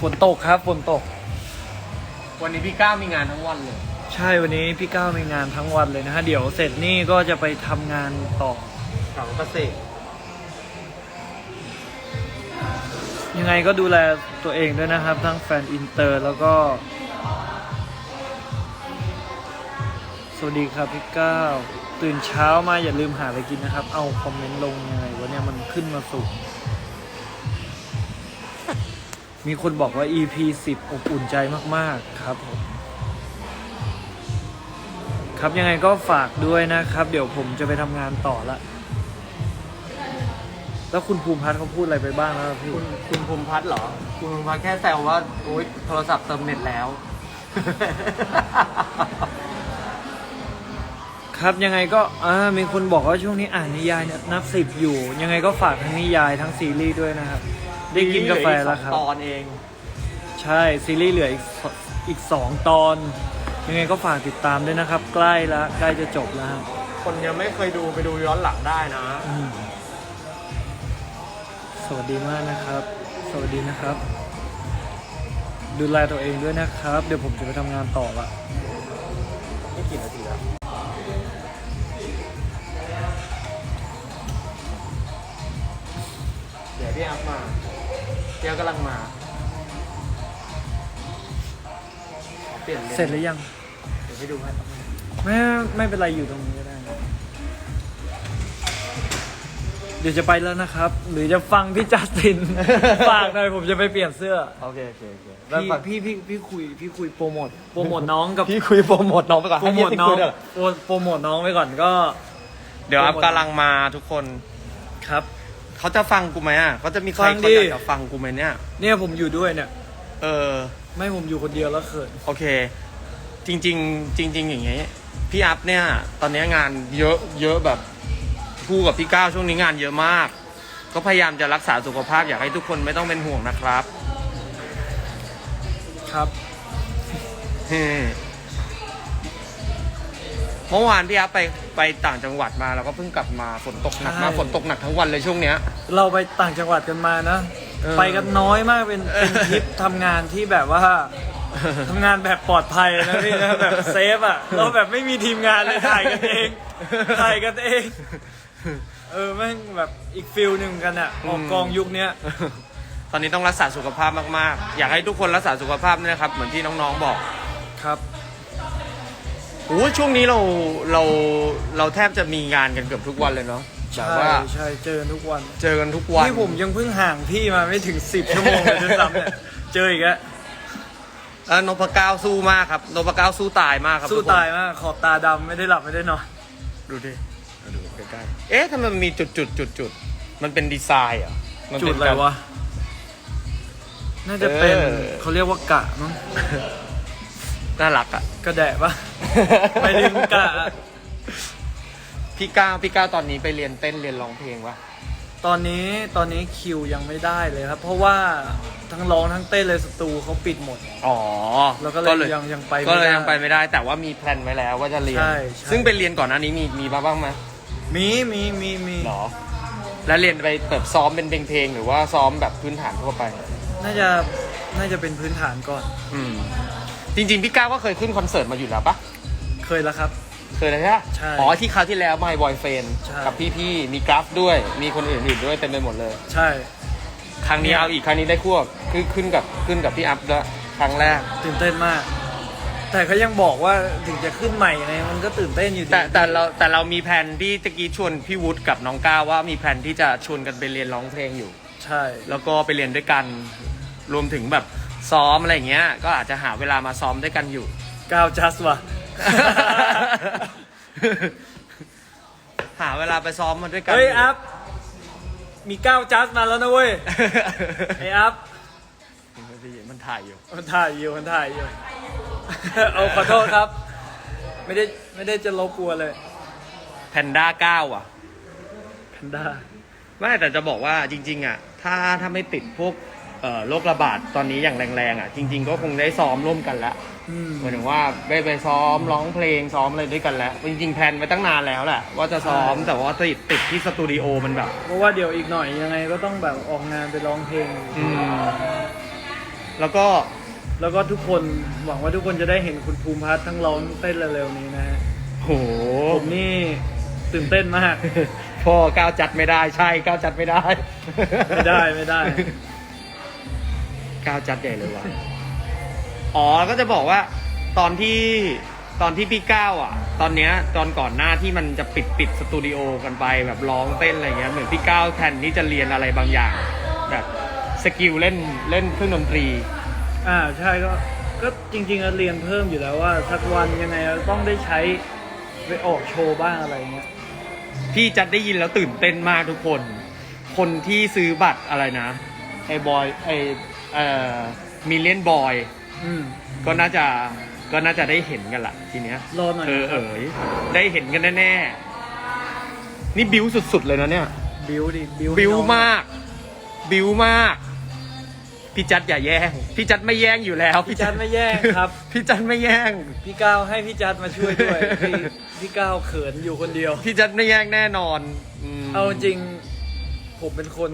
ฝนตกครับฝนตก วันนี้พี่ก้าวมีงานทั้งวันเลย ใช่วันนี้พี่ก้าวมีงานทั้งวันเลยนะฮะเดี๋ยวเสร็จนี่ก็จะไปทำงานต่อสองเกษตรยังไงก็ดูแลตัวเองด้วยนะครับ ทั้งแฟนอินเตอร์แล้วก็ สวัสดีครับพี่ก้าวตื่นเช้ามาอย่าลืมหาอะไรกินนะครับ เอาคอมเมนต์ลงยังไงวะเนี่ยมันขึ้นมาสูง มีคนบอกว่า EP 10 อบอุ่นใจมาก ๆ ครับผมครับยังไงก็ฝากด้วยนะครับ เดี๋ยวผมจะไปทำงานต่อละ แล้วคุณภูมิพัฒน์เขาพูดอะไรไปบ้างแล้วครับพี่ คุณคุณภูมิพัฒน์เหรอ คุณภูมิพัฒน์แค่แซวว่าโอ๊ยโทรศัพท์เติมเน็ตแล้ว ครับยังไงก็อ่ามีคนบอกว่าช่วงนี้อ่านนิยายเนี่ยนับสิบอยู่ ยังไงก็ฝากทั้งนิยายทั้งซีรีส์ด้วยนะครับ ได้กินกาแฟแล้วครับ ตอนเอง ใช่ซีรีส์เหลืออีกสอีกสองตอน ยังไงก็ฝากติดตามด้วยนะครับ ใกล้ละใกล้จะจบแล้วครับคนยังไม่เคยดูไปดูย้อนหลังได้นะ อืมสวัสดีมากนะครับ สวัสดีนะครับ ดูแลตัวเองด้วยนะครับ เดี๋ยวผมจะไปทำงานต่อละนี่กี่นาทีแล้ว มาเดี๋ยวกำลังมาขอเปลี่ยนลนเสร็จหรือยัง เดี๋ยวไปดูให้ไม่ไม่เป็นไรอยู่ตรงนี้ก็ได้นะเดี๋ยวจะไปแล้วนะครับ หรือจะฟังพี่จัสติน ฝากหน่อยผมจะไปเปลี่ยนเสื้อ โอเคโอเคโอเคพี่พี่พี่พี่คุยพี่คุยโปรโมทโปรโมทน้องกับ พี่คุยโปรโมทน้องไปก่อนโปรโมทน้องโปรโปรโมทน้องไปก่อนก็ เดี๋ยวอัพกำลังมาทุกคน ครับ เขาจะฟังกูไหมอะเขาจะมีใครฟังเขาดิอยากจะฟังกูไหมเนี่ย เนี่ยผมอยู่ด้วยเนี่ย เออ ไม่ผมอยู่คนเดียวแล้วเขิน โอเค จริง ๆ จริง ๆ อย่างเงี้ยพี่อัพเนี่ย ตอนนี้งานเยอะเยอะแบบคู่กับพี่ก้าวช่วงนี้งานเยอะมาก ก็พยายามจะรักษาสุขภาพอยากให้ทุกคนไม่ต้องเป็นห่วงนะครับ ครับ เฮ้ เมื่อวานพี่อัพไปไปต่างจังหวัดมาแล้วก็เพิ่งกลับมาฝนตกหนักมากใช่ ฝนตกหนักทั้งวันเลยช่วงเนี้ย เราไปต่างจังหวัดกันมานะ เออไปกันน้อยมากเป็นเป็นทริปทำงานที่แบบว่าทำงานแบบปลอดภัยนะพี่นะแบบเซฟอะเราแบบไม่มีทีมงานเลยถ่ายกันเองถ่ายกันเองเออแม่งแบบอีกฟิลหนึ่งเหมือนกันอะออกกองยุคเนี้ย ตอนนี้ต้องรักษาสุขภาพมากๆ อยากให้ทุกคนรักษาสุขภาพด้วยนะครับ เหมือนที่น้องๆบอก ครับ โอ้ยช่วงนี้เราเราเราแทบจะมีงานกันเกือบทุกวันเลยเนาะแบใช่บว่าใช่เจอทุกวันเจอกันทุกวัน นี่ผมยังเพิ่งห่างพี่มาไม่ถึงสิบชั่วโมงเลยด้วยซ้ำเนี่ยเจออีกแล้วเออนพเก้าสู้มากครับนพเก้าสู้ตายมากครับสู้ทุกคนตายมากขอบตาดำไม่ได้หลับไม่ได้นอนดูดิมาดูใกล้ๆเอ๊ะทำไมมันมีจุดจุดจุดจุดๆมันเป็นดีไซน์เหรอะมันจุเป็ดนอะไรวะ น่าจะเป็นเออ เขาเรียกว่ากะมั้ง น่ารักอะกระแดะปะไม่ถึงกะ พี่ก้าวพี่ก้าวตอนนี้ไปเรียนเต้นเรียนร้องเพลงวะตอนนี้ตอนนี้คิวยังไม่ได้เลยครับ เพราะว่าทั้งร้องทั้งเต้นเลยสตูเขาปิดหมด อ๋อแล้วก็เลยยังยังไปไม่ก็เลยได้ยังไปไม่ได้ แต่ว่ามีแพลนไว้แล้วว่าจะเรียน ใช่ใช่ ซึ่งไปเรียนก่อนหน้านี้มีมีมาบ้างไหมมีมีมีมีหรอ แล้วเรียนไปแบบซ้อมเป็นเพลงๆหรือว่าซ้อมแบบพื้นฐานทั่วไป น่าจะน่าจะเป็นพื้นฐานก่อน อืม จริงๆ พี่ก้าวก็เคยขึ้นคอนเสิร์ตมาอยู่แล้วปะเคยแล้วครับ เคยเลยใช่ปะใช่อ๋อที่คราวที่แล้ว My Boyfriend ใช่ กับพี่ๆมีกราฟด้วย มีคนอื่นๆด้วยเต็มไปหมดเลย ใช่ ครั้งนี้เอาอีกครั้งนี้ได้ควบคือขึ้นกับขึ้นกับพี่อัพแล้วครั้งแรก ตื่นเต้นมาก แต่เขายังบอกว่าถึงจะขึ้นใหม่ไงมันก็ตื่นเต้นอยู่ดีแต่แต่เราแต่เรามีแผนที่ตะกี้ชวนพี่วุฒิกับน้องก้าวว่ามีแผนที่จะชวนกันไปเรียนร้องเพลงอยู่ ใช่ แล้วก็ไปเรียนด้วยกัน รวมถึงแบบ ซ้อมอะไรอย่างเงี้ย ก็อาจจะหาเวลามาซ้อมด้วยกันอยู่ ก้าวจัสว่ะ หาเวลาไปซ้อมมาด้วยกันเฮ้ยอัพ มีก้าวจัสมาแล้วนะเว้ยไออัพมันถ่ายอยู่ มันถ่ายอยู่มันถ่ายอยู่ เอาขอโทษครับ ไม่ได้ไม่ได้จะลบกลัวนเลยแพนด้าเก้าอะ แพนด้า ไม่แต่จะบอกว่าจริง ๆ อะ ถ้าถ้าไม่ติดพวก เอ่อโรคระบาดตอนนี้อย่างแรงๆอะจริง ๆ ก็คงได้ซ้อมร่วมกันแล้วอืม หมายถึงว่าได้ไปซ้อมร้องเพลงซ้อมอะไรด้วยกันแล้วจริงๆแพลนไว้ตั้งนานแล้วแหละว่าจะซ้อมใช่ แต่ว่าติดติดที่สตูดิโอมันแบบ เพราะว่าเดี๋ยวอีกหน่อยยังไงก็ต้องแบบออกงานไปร้องเพลง อืม แล้วก็แล้วก็ทุกคนหวังว่าทุกคนจะได้เห็นคุณภูมิพัฒน์ทั้งร้องเต้นเร็วๆนี้นะฮะโห ผมนี่ตื่นเต้นมาก พ่อก้าวจัดไม่ได้ใช่ก้าวจัดไม่ได้ ไม่ได้ไม่ได้ ก้าวจัดใหญ่เลยว่ะอ๋อก็จะบอกว่า ตอนที่ตอนที่พี่ก้าวอะ ตอนเนี้ยตอนก่อนหน้าที่มันจะปิดปิดสตูดิโอกันไปแบบร้องเต้นอะไรเงี้ยเหมือนพี่ก้าวแทนที่จะเรียนอะไรบางอย่าง แบบสกิลเล่นเล่นเครื่องดนตรี อ่าใช่ก็ก็จริงๆอะเรียนเพิ่มอยู่แล้วว่าสักวันยังไงเราต้องได้ใช้ไปออกโชว์บ้างอะไรเงี้ยพี่จัดได้ยินแล้วตื่นเต้นมากทุกคน คนที่ซื้อบัตรอะไรนะไอ้บอยไอ้ เอ่อมิเลียนบอย อืม ก็น่าจะก็น่าจะได้เห็นกันละทีเนี้ยรอหน่อย เออนะครับเอ๋ยได้เห็นกันแน่ๆนี่บิวสุดๆเลยนะเนี่ย บิวดิบิวบิวให้น้องมาก บิวมาก พี่จัดอย่าแย่ง พี่จัดไม่แย่งอยู่แล้วพี่จัดไม่แย่งครับ พี่จัดไม่แย่ง พี่ก้าวให้พี่จัดมาช่วยด้วย พี่พี่ก้าวเขินอยู่คนเดียว พี่จัดไม่แย่งแน่นอนม เอาจริงผมเป็นคน